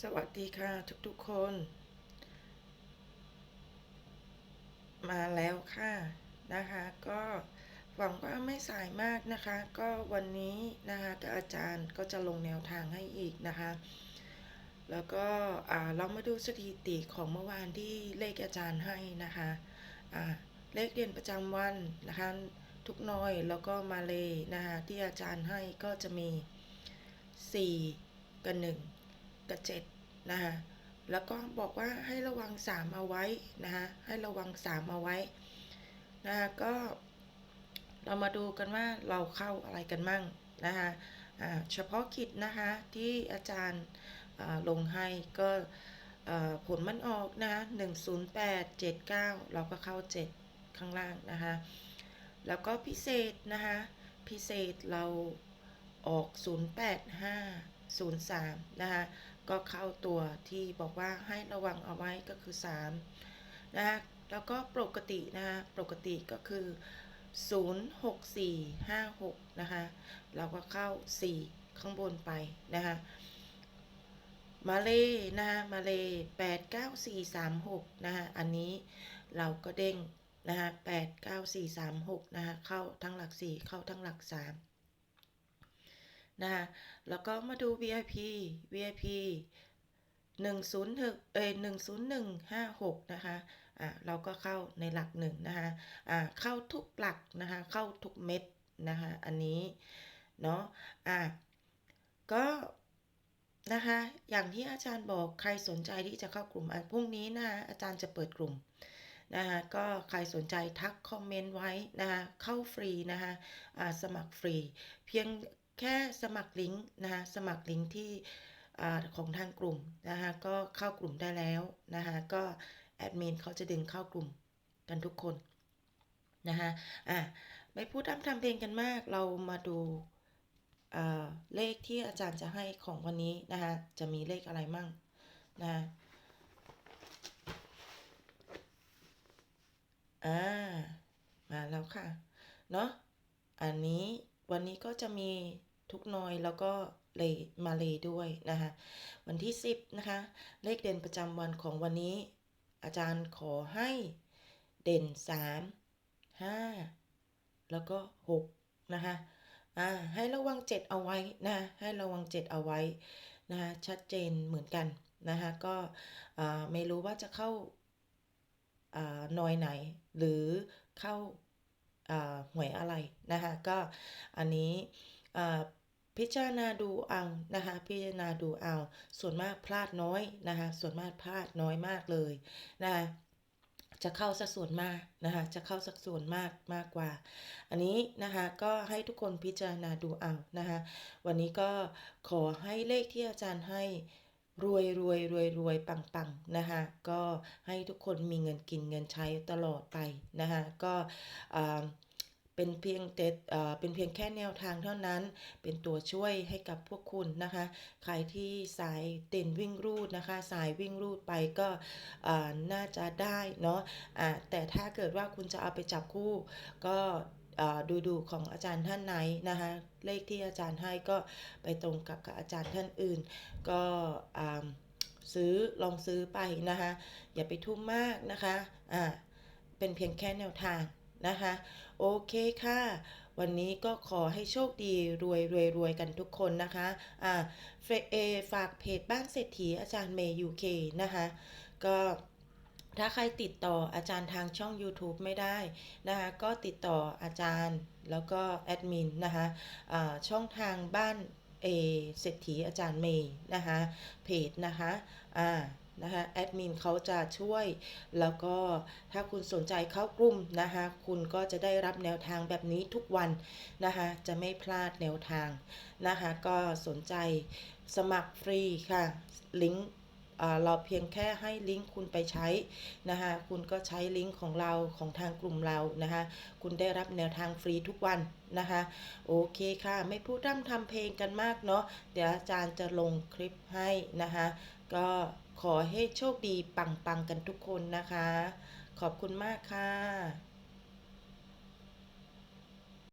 สวัสดีค่ะทุกๆคน มาแล้วค่ะนะคะ ก็หวังว่าไม่สายมากนะคะ ก็วันนี้นะคะอาจารย์ก็จะลงแนวทางให้อีกนะคะ แล้วก็อ่าเรามาดูสถิติของเมื่อวานที่เลขอาจารย์ให้นะคะเลขเด่นประจำวันนะคะทุกน้อยแล้วก็มาเลยนะคะที่อาจารย์ให้ก็จะมี 4 กับ1 กับ7นะคะแล้วก็บอกว่าให้ระวัง3เอาไว้นะคะให้ระวัง3เอาไว้นะคะก็เรามาดูกันว่าเราเข้าอะไรกันมั่งนะคะอ่าเฉพาะกิจนะคะที่อาจารย์อ่าลงให้ก็อ่าผลมันออกนะคะ108 79เราก็เข้า7ข้างล่างนะคะแล้วก็พิเศษนะคะพิเศษเราออก085 03 นะคะก็เข้าตัวที่บอกว่าให้ระวังเอาไว้ก็คือ 3 นะคะแล้วก็ปกตินะคะปกติก็คือ 06456 นะคะเราก็เข้า 4 ข้างบนไปนะคะมาเลนะคะมาเล89436นะคะอันนี้เราก็เด้งนะคะ89436นะคะเข้าทั้งหลัก4เข้าทั้งหลัก3 นะคะแล้วก็มาดู VIP VIP 101เอ้ย10156 นะคะอ่าเราก็เข้าในหลักหนึ่งนะคะอ่าเข้าทุกหลักนะคะเข้าทุกเม็ดนะคะอันนี้เนาะอ่าก็นะคะอย่างที่อาจารย์บอกใครสนใจที่จะเข้ากลุ่มพรุ่งนี้นะอาจารย์จะเปิดกลุ่มนะคะก็ใครสนใจทักคอมเมนต์ไว้นะคะเข้าฟรีนะคะอ่าสมัครฟรี เพียง แค่สมัครลิงก์นะคะสมัครลิงก์ที่ของทางกลุ่มนะคะก็เข้ากลุ่มได้แล้วนะคะก็แอดมินเขาจะดึงเข้ากลุ่มกันทุกคนนะคะอะไม่พูดอ้ำทำเพลงกันมาก เรามาดูเลขที่อาจารย์จะให้ของวันนี้นะคะจะมีเลขอะไรมั่งนะอ่ามาแล้วค่ะเนาะอันนี้วันนี้ก็จะมี ทุกนอยแล้วก็เลมาเลด้วยนะคะวันที่ 10นะคะเลขเด่นประจำวันของวันนี้ อาจารย์ขอให้เด่น 3 5 แล้วก็6นะคะอ่าให้ระวัง 7 เอาไว้นะให้ระวัง 7 เอาไว้นะคะชัดเจนเหมือนกันนะคะก็ไม่รู้ว่าจะเข้าหน่อยไหน หรือเข้าหวยอะไรนะคะก็อันนี้ พิจารณาดูเอานะคะ พิจารณาดูเอา ส่วนมากพลาดน้อยนะคะ ส่วนมากพลาดน้อยมากเลยนะคะจะเข้าสักส่วนมากนะคะ จะเข้าสักส่วนมากมากกว่า อันนี้นะคะก็ให้ทุกคนพิจารณาดูเอานะคะ วันนี้ก็ขอให้เลขที่อาจารย์ให้รวยรวยรวยรวยปังปังนะคะก็ให้ทุกคนมีเงินกินเงินใช้ตลอดไปนะคะก็ เป็นเพียงแต่เป็นเพียงแค่แนวทางเท่านั้น เป็นตัวช่วยให้กับพวกคุณนะคะ ใครที่สายเต้นวิ่งรูดนะคะ สายวิ่งรูดไปก็น่าจะได้เนาะะแต่ถ้าเกิดว่าคุณจะเอาไปจับคู่ก็ดูดูของอาจารย์ท่านไหนนะคะ เลขที่อาจารย์ให้ก็ไปตรงกับกับอาจารย์ท่านอื่น ก็ซื้อลองซื้อไปนะคะ อย่าไปทุ่มมากนะคะ อ่า เป็นเพียงแค่แนวทาง นะคะ โอเคค่ะ วันนี้ก็ขอให้โชคดีรวยรวยรวยกันทุกคนนะคะอ่าเฟเอฝากเพจบ้านเศรษฐีอาจารย์เมย์ยูเคนะคะ ก็ถ้าใครติดต่ออาจารย์ทางช่อง YouTube ไม่ได้นะคะก็ติดต่ออาจารย์แล้วก็แอดมินนะคะะช่องทางบ้านเอเศรษฐีอาจารย์เมย์นะคะเพจนะคะอ่า นะคะแอดมินเขาจะช่วย แล้วก็ถ้าคุณสนใจเข้ากลุ่มนะคะคุณก็จะได้รับแนวทางแบบนี้ทุกวันนะคะจะไม่พลาดแนวทางนะคะก็สนใจสมัครฟรีค่ะลิงก์เราเพียงแค่ให้ลิงก์คุณไปใช้นะคะคุณก็ใช้ลิงก์ของเราของทางกลุ่มเรานะคะคุณได้รับแนวทางฟรีทุกวันนะคะโอเคค่ะ ไม่พูดร่ำทำเพลงกันมากเนาะเดี๋ยวอาจารย์จะลงคลิปให้นะคะ ก็ขอให้โชคดีปังๆกันทุกคนนะคะ ขอบคุณมากค่ะ